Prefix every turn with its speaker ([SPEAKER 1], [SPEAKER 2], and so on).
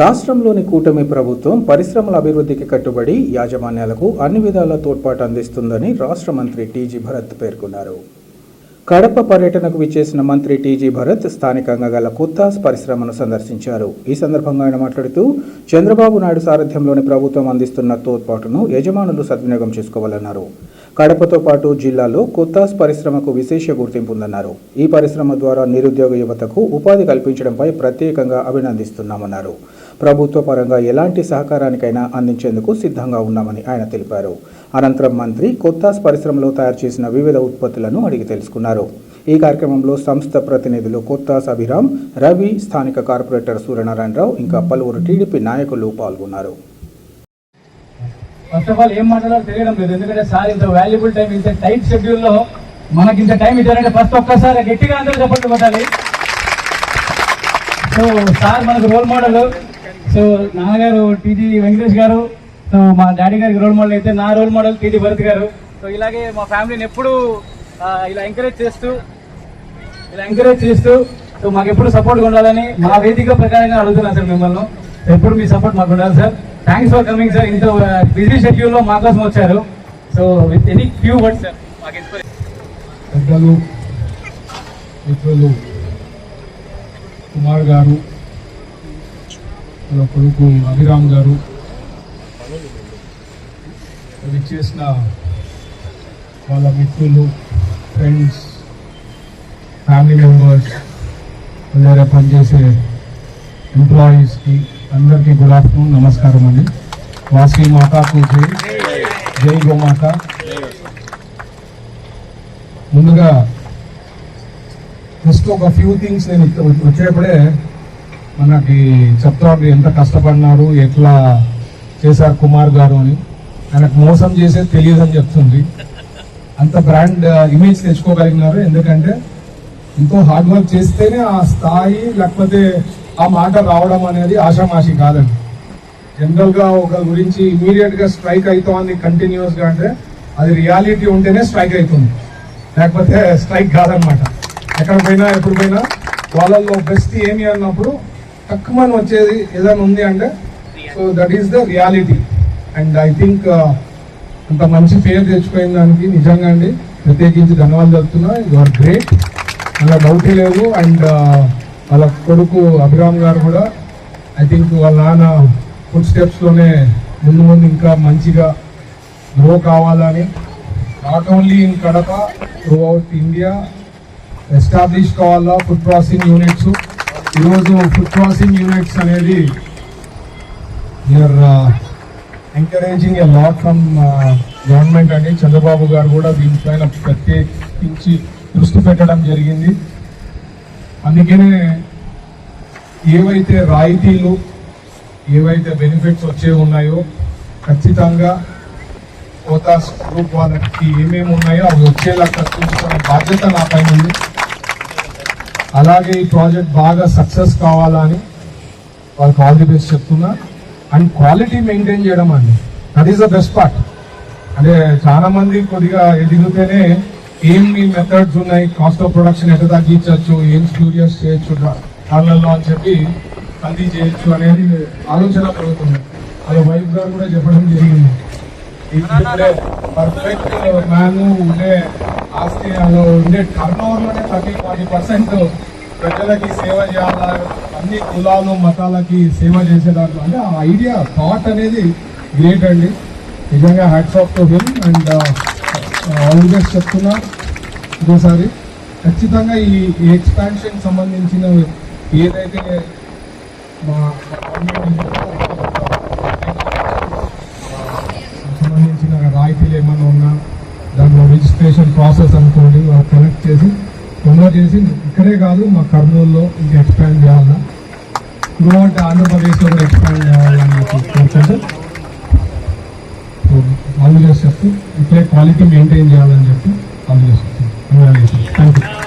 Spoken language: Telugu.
[SPEAKER 1] రాష్ట్రంలోని కూటమి ప్రభుత్వం పరిశ్రమల అభివృద్ధికి కట్టుబడి యాజమాన్యాలకు అన్ని విధాల తోడ్పాటు అందిస్తుందని రాష్ట్ర మంత్రి టీజీ భరత్ పేర్కొన్నారు. కడప పర్యటనకు విచ్చేసిన మంత్రి టీజీ భరత్ స్థానికంగా గల కుత్తాస్ పరిశ్రమను సందర్శించారు. ఈ సందర్భంగా ఆయన మాట్లాడుతూ చంద్రబాబు నాయుడు సారథ్యంలోని ప్రభుత్వం అందిస్తున్న తోడ్పాటును యజమానులు సద్వినియోగం చేసుకోవాలన్నారు. కడపతో పాటు జిల్లాలో కుత్తాస్ పరిశ్రమకు విశేష గుర్తింపు ఉందన్నారు ఈ పరిశ్రమ ద్వారా నిరుద్యోగ యువతకు ఉపాధి కల్పించడంపై ప్రత్యేకంగా అభినందిస్తున్నామన్నారు. ప్రభుత్వ పరంగా ఎలాంటి సహకారానికైనా అందించేందుకు సిద్ధంగా ఉన్నామని ఆయన తెలిపారు. అనంతరం మంత్రి కొత్తాస్ పరిశ్రమలో తయారు చేసిన వివిధ ఉత్పత్తులను అడిగి తెలుసుకున్నారు. ఈ కార్యక్రమంలో సంస్థ ప్రతినిధులు కొత్తాస్ అభిరామ్ రవి స్థానిక కార్పొరేటర్ సూర్యనారాయణరావు ఇంకా పలువురు టీడీపీ నాయకులు పాల్గొన్నారు.
[SPEAKER 2] ఫస్ట్ ఆఫ్ ఆల్ ఏం మాట్లాడాలో తెలియడం లేదు. ఎందుకంటే సార్ ఇంత వాల్యుబుల్ టైం ఇంత టైట్ షెడ్యూల్లో మనకి ఇంత టైం ఇచ్చారంటే ఫస్ట్ ఒక్కసారి గట్టిగా అందరూ చెప్పండి కొట్టాలి. సో సార్ మనకు రోల్ మోడల్ సో నాన్నగారు టీజీ వెంకటేష్ గారు సో మా డాడీ గారికి రోల్ మోడల్ అయితే నా రోల్ మోడల్ టీజీ భరత్ గారు. సో ఇలాగే మా ఫ్యామిలీని ఎప్పుడు ఇలా ఎంకరేజ్ చేస్తూ ఇలా ఎంకరేజ్ చేస్తూ సో మాకు ఎప్పుడు సపోర్ట్గా ఉండాలని మా వేదిక ప్రకారంగా అడుగుతున్నాను సార్ మిమ్మల్ని. ఎప్పుడు మీ సపోర్ట్ మాకు ఉండాలి sir. Thanks for coming sir ఇంత బిజీ షెడ్యూల్లో మా కోసం వచ్చారు. So with any few words sir మాకు ఇన్స్పైర్
[SPEAKER 3] మిత్రులు కుమార్ గారు వాళ్ళ కొడుకు అభిరామ్ గారు. చేసిన వాళ్ళ మిత్రులు ఫ్రెండ్స్ ఫ్యామిలీ మెంబర్స్ వేరే పనిచేసే ఎంప్లాయీస్కి అందరికీ గుడ్ ఆఫ్టర్నూన్ నమస్కారం అండి. వాసి మాతాకు జై. జై గోమాత. ముందుగా జస్ట్ ఒక ఫ్యూ థింగ్స్ నేను వచ్చేప్పుడే మనకి చెప్తాడు ఎంత కష్టపడినారు ఎట్లా చేశారు కుమార్ గారు అని. ఆయనకు మోసం చేసేది తెలియదు అని చెప్తుంది. అంత బ్రాండ్ ఇమేజ్ uh, తెచ్చుకోగలిగినారు. ఎందుకంటే ఎంతో హార్డ్ వర్క్ చేస్తేనే ఆ స్థాయి లేకపోతే ఆ మాట రావడం అనేది ఆషామాషి కాదండి. జనరల్గా ఒక గురించి ఇమీడియట్గా స్ట్రైక్ అవుతోంది కంటిన్యూస్గా అంటే అది రియాలిటీ ఉంటేనే స్ట్రైక్ అవుతుంది లేకపోతే స్ట్రైక్ కాదనమాట ఎక్కడ పోయినా ఎప్పుడు పోయినా వాళ్ళల్లో బెస్ట్ ఏమి అన్నప్పుడు తక్కువ వచ్చేది ఏదైనా ఉంది అంటే so that is the reality and I think అంత మంచి పేరు తెచ్చుకున్న దానికి నిజంగా అండి. ప్రత్యేకించి ధన్యవాదాలు చెప్తున్నా యు ఆర్ గ్రేట్ అలా డౌట్ లేదు. అండ్ uh, వాళ్ళ కొడుకు అభిరామ్ గారు కూడా ఐ థింక్ వాళ్ళ నాన్న ఫుడ్ స్టెప్స్లోనే ముందు ముందు ఇంకా మంచిగా గ్రో కావాలని not only in Kadapa throughout India establish కావాలా ఫుడ్ ప్రాసెసింగ్ యూనిట్స్ ఈరోజు ఫుడ్ ప్రాసెసింగ్ యూనిట్స్ అనేది you're encouraging a lot from government అండి. చంద్రబాబు గారు కూడా దీనిపైన ప్రత్యేకించి దృష్టి పెట్టడం జరిగింది. అందుకనే ఏవైతే రాయితీలు ఏవైతే బెనిఫిట్స్ వచ్చే ఉన్నాయో ఖచ్చితంగా కోతాస్ గ్రూప్ వాళ్ళకి ఏమేమి ఉన్నాయో అవి వచ్చేలా చూసుకునే బాధ్యత నా పైన ఉంది. అలాగే ఈ ప్రాజెక్ట్ బాగా సక్సెస్ కావాలని వాళ్ళకి ఆల్ ది బెస్ట్ చెప్తున్నా. అండ్ క్వాలిటీ మెయింటైన్ చేయడం అండి. That is the best part అంటే చాలా మంది కొద్దిగా ఎదిగితేనే ఏం మీ మెథడ్స్ ఉన్నాయి కాస్ట్ ఆఫ్ ప్రొడక్షన్ ఎట్లా తగ్గించవచ్చు ఏం క్యూరియస్ చేయొచ్చు వాళ్ళల్లో అని చెప్పి అది చేయొచ్చు అనేది ఆలోచన కలుగుతుంది అది వైఫ్ గారు కూడా చెప్పడం జరిగింది. పర్ఫెక్ట్ మ్యాన్ ఉండే ఆస్తి అందులో ఉండే టర్న్ ఓవర్లోనే థర్టీ ఫార్టీ పర్సెంట్ ప్రజలకి సేవ చేయాలా అన్ని కులాలు మతాలకి సేవ చేసే దాంట్లో అంటే ఆ ఐడియా థాట్ అనేది గ్రేట్ అండి. నిజంగా hats off to him and all best చెప్తున్నా. ఇంకోసారి ఖచ్చితంగా ఈ ఎక్స్పాన్షన్ సంబంధించిన ఏదైతే మా సంబంధించిన ఏమన్నా ఏమైనా ఉన్నా దాంట్లో రిజిస్ట్రేషన్ ప్రాసెస్ అనుకోండి కనెక్ట్ చేసి తొందర చేసి ఇక్కడే కాదు మా కర్నూలులో ఇంకా ఎక్స్పాండ్ చేయాలన్నా. త్రూఅవుట్ ఆంధ్రప్రదేశ్లో కూడా ఎక్స్పాండ్ చేయాలని కోరుకుంటే ఆల్ చెప్తూ ఇక్కడే క్వాలిటీ మెయింటైన్ చేయాలని చెప్పి ఆల్ చేస్తాను థ్యాంక్ యూ